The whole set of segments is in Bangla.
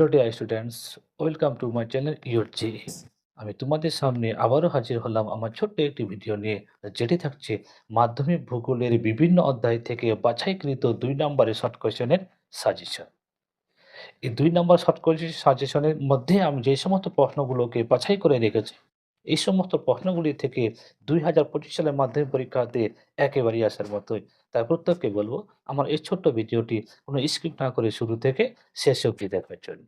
Hello dear students welcome to my channel your G আমি তোমাদের সামনে আবারও হাজির হলাম আমার ছোট্ট একটি ভিডিও নিয়ে, যেটি থাকছে মাধ্যমিক ভূগোলের বিভিন্ন অধ্যায় থেকে বাছাইকৃত দুই নম্বরের শর্ট কোয়েশনের সাজেশন এই দুই নম্বর শর্ট কোয়েশন সাজেশনের মধ্যে আমি যে সমস্ত প্রশ্নগুলোকে বাছাই করে রেখেছি এই সমস্ত প্রশ্নগুলি থেকে দুই হাজার পঁচিশ সালের মাধ্যমিক পরীক্ষাতে একেবারেই আসার মতোই। তাই প্রত্যেককে বলব, আমার এই ছোট্ট ভিডিওটি কোনো স্ক্রিপ্ট না করে শুরু থেকে শেষ অবধি দেখার জন্য।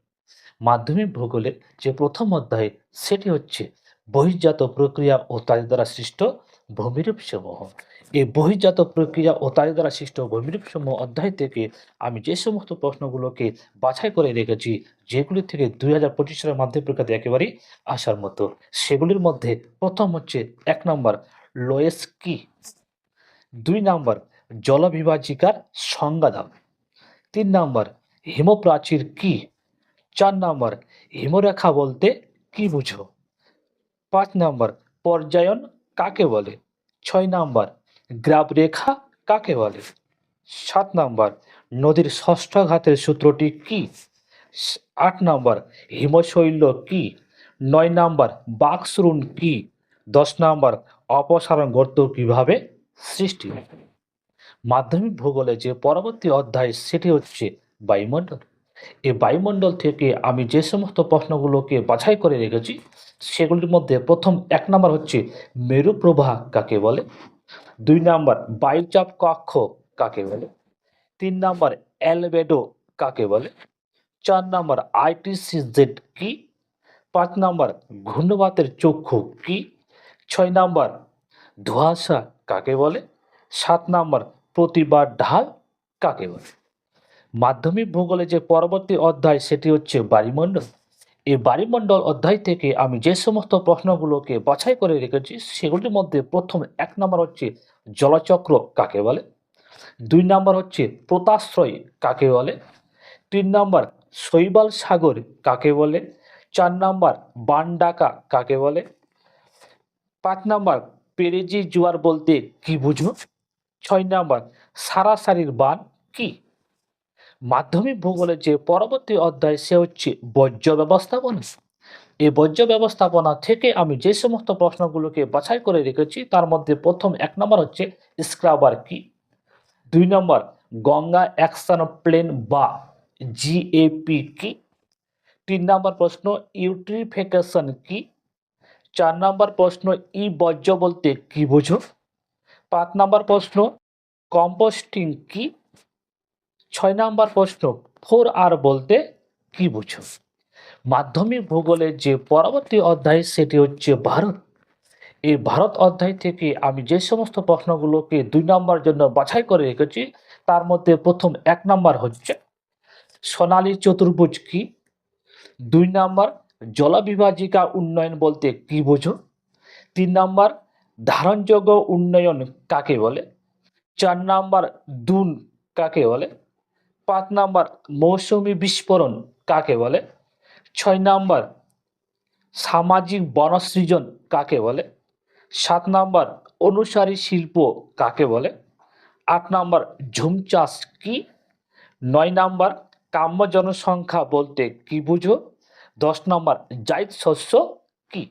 মাধ্যমিক ভূগোলের যে প্রথম অধ্যায়, সেটি হচ্ছে বহির্জাত প্রক্রিয়া ও তাদের দ্বারা সৃষ্ট ভূমিরূপ সমূহ এই বহির্জাত প্রক্রিয়া ও তাদের দ্বারা সৃষ্ট ভূমিরূপ সমূহ অধ্যায় থেকে আমি যে সমস্ত প্রশ্নগুলোকে বাছাই করে রেখেছি, যেগুলি থেকে দুই হাজার পঁচিশ সালের মাধ্যমিক পরীক্ষাতে একেবারেই আসার মতো, সেগুলির মধ্যে প্রথম হচ্ছে এক নম্বর লোয়েস কি দুই নম্বর জলবিভাজিকার সংজ্ঞা দাও তিন নম্বর হিমপ্রাচীর কি, চার নম্বর হিমরেখা বলতে কি বুঝো, পাঁচ নম্বর পর্যায়ন কাকে বলে ছয় নাম্বার, গ্রাব রেখা কাকে বলে? সাত নাম্বার, নদীর ষষ্ঠ ঘাতের সূত্রটি কি? আট নাম্বার, হিমশৈল কি? নয় নাম্বার, বাক্সরুণ কি? দশ নম্বর, অপসারণ গর্ত কীভাবে সৃষ্টি? মাধ্যমিক ভূগোলে যে পরবর্তী অধ্যায়, সেটি হচ্ছে বায়ুমণ্ডল। এই বায়ুমণ্ডল থেকে আমি যে সমস্ত প্রশ্নগুলোকে বাছাই করে রেখেছি, সেগুলির মধ্যে প্রথম এক নম্বর হচ্ছে মেরু প্রবাহ কাকে বলে? দুই নম্বর বায়ুচাপ কক্ষ কাকে বলে? তিন নম্বর অ্যালবেডো কাকে বলে? চার নম্বর আইটিসি জেড কি? পাঁচ নম্বর ঘূর্ণবাতের চক্ষু কি? ছয় নম্বর ধোঁয়াশা কাকে বলে? সাত নম্বর প্রতিবার ঢাল কাকে বলে? মাধ্যমিক ভূগোলে যে পরবর্তী অধ্যায়, সেটি হচ্ছে বায়ুমণ্ডল এই বায়ুমণ্ডল অধ্যায় থেকে আমি যে সমস্ত প্রশ্নগুলোকে বাছাই করে রেখেছি, সেগুলির মধ্যে প্রথম এক নম্বর হচ্ছে জলচক্র কাকে বলে? দুই নম্বর হচ্ছে প্রতাশ্রয় কাকে বলে? তিন নম্বর শৈবাল সাগর কাকে বলে? চার নম্বর বানডাকা কাকে বলে? পাঁচ নম্বর পেরেজি জোয়ার বলতে কি বুঝো ছয় নম্বর সারাসারির বান কি? মাধ্যমিক ভূগোলের যে পরবর্তী অধ্যায়, সে হচ্ছে বর্জ্য ব্যবস্থাপনা। এই বর্জ্য ব্যবস্থাপনা থেকে আমি যে সমস্ত প্রশ্নগুলোকে বাছাই করে রেখেছি, তার মধ্যে প্রথম এক নম্বর হচ্ছে স্ক্রাবার কি? দুই নম্বর, গঙ্গা অ্যাকশন প্লেন বা জিএপি কি? তিন নম্বর প্রশ্ন, ইউট্রিফিকেশন কি? চার নম্বর প্রশ্ন, ই বর্জ্য বলতে কি বোঝো? পাঁচ নম্বর প্রশ্ন, কম্পোস্টিং কি? ছয় নাম্বার প্রশ্ন, ফোর আর বলতে কি বুঝো? মাধ্যমিক ভূগোলের যে পরবর্তী অধ্যায়, সেটি হচ্ছে ভারত। এই ভারত অধ্যায় থেকে আমি যে সমস্ত প্রশ্নগুলোকে দুই নম্বর জন্য বাছাই করে রেখেছি, তার মধ্যে প্রথম এক নম্বর হচ্ছে, সোনালী চতুর্ভুজ কি? দুই নম্বর, জলবিভাজিকা উন্নয়ন বলতে কি বোঝো? তিন নম্বর, ধারণযোগ্য উন্নয়ন কাকে বলে? চার নম্বর, দুন কাকে বলে? পাঁচ নাম্বার মৌসুমি বিস্ফোরণ কাকে বলে? ছয় নাম্বার সামাজিক বনসৃজন কাকে বলে? সাত নাম্বার অনুসারী শিল্প কাকে বলে? আট নাম্বার ঝুম চাষ কি? নয় নাম্বার কাম্য জনসংখ্যা বলতে কি বুঝো? দশ নম্বর জাইদ শস্য কি?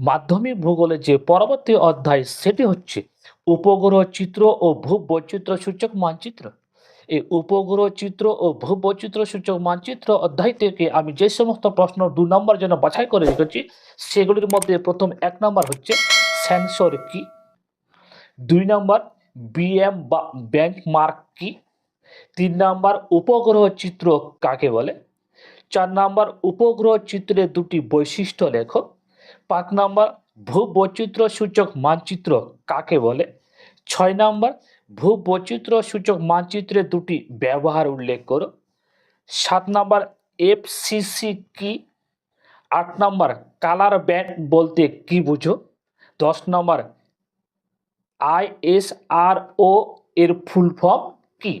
মাধ্যমিক ভূগোলের যে পরবর্তী অধ্যায়, সেটি হচ্ছে উপগ্রহ চিত্র ও ভূ ভূবৈচিত্র্য সূচক মানচিত্র। এই উপগ্রহ চিত্র ও ভূবৈচিত্র্য সূচক মানচিত্র অধ্যায় থেকে আমি যে সমস্ত প্রশ্ন দু নম্বর জন্য বাছাই করে রেখেছি, সেগুলির মধ্যে প্রথম এক নম্বর হচ্ছে সেন্সর কি? দুই নম্বর বিএম বা বেঞ্চমার্ক কি? তিন নম্বর উপগ্রহ চিত্র কাকে বলে? চার নম্বর উপগ্রহ চিত্রের দুটি বৈশিষ্ট্য লেখো। পাঁচ নম্বর ভূবৈচিত্র্য সূচক মানচিত্র কাকে বলে? ছয় নম্বর, ভূবৈচিত্র্য সূচক মানচিত্রে দুটি ব্যবহার উল্লেখ করো। সাত নম্বর এফসিসি কি? আট নম্বর, কালার ব্যান্ড বলতে কি বুঝো? দশ নম্বর আইএসআরও এর ফুল ফর্ম কি?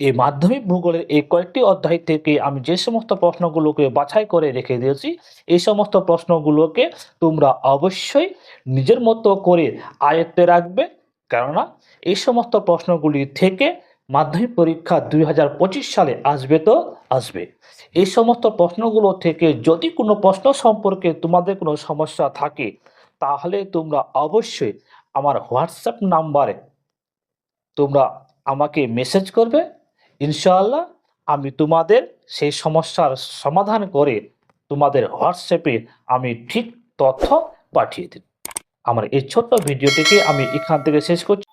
এই মাধ্যমিক ভূগোলের এই কয়েকটি অধ্যায় থেকে আমি যে সমস্ত প্রশ্নগুলোকে বাছাই করে রেখে দিয়েছি, এই সমস্ত প্রশ্নগুলোকে তোমরা অবশ্যই নিজের মতো করে আয়ত্তে রাখবে। কেননা এই সমস্ত প্রশ্নগুলি থেকে মাধ্যমিক পরীক্ষা দুই হাজার পঁচিশ সালে আসবে তো আসবে। এই সমস্ত প্রশ্নগুলো থেকে যদি কোনো প্রশ্ন সম্পর্কে তোমাদের কোনো সমস্যা থাকে, তাহলে তোমরা অবশ্যই আমার হোয়াটসঅ্যাপ নাম্বারে তোমরা আমাকে মেসেজ করবে। ইনশাআল্লাহ আমি তোমাদের সেই সমস্যার সমাধান করে তোমাদের হোয়াটসঅ্যাপে আমি ঠিক তথ্য পাঠিয়ে দেব। আমার এই ছোট্ট ভিডিওটিকে আমি এখান থেকে শেষ করছি।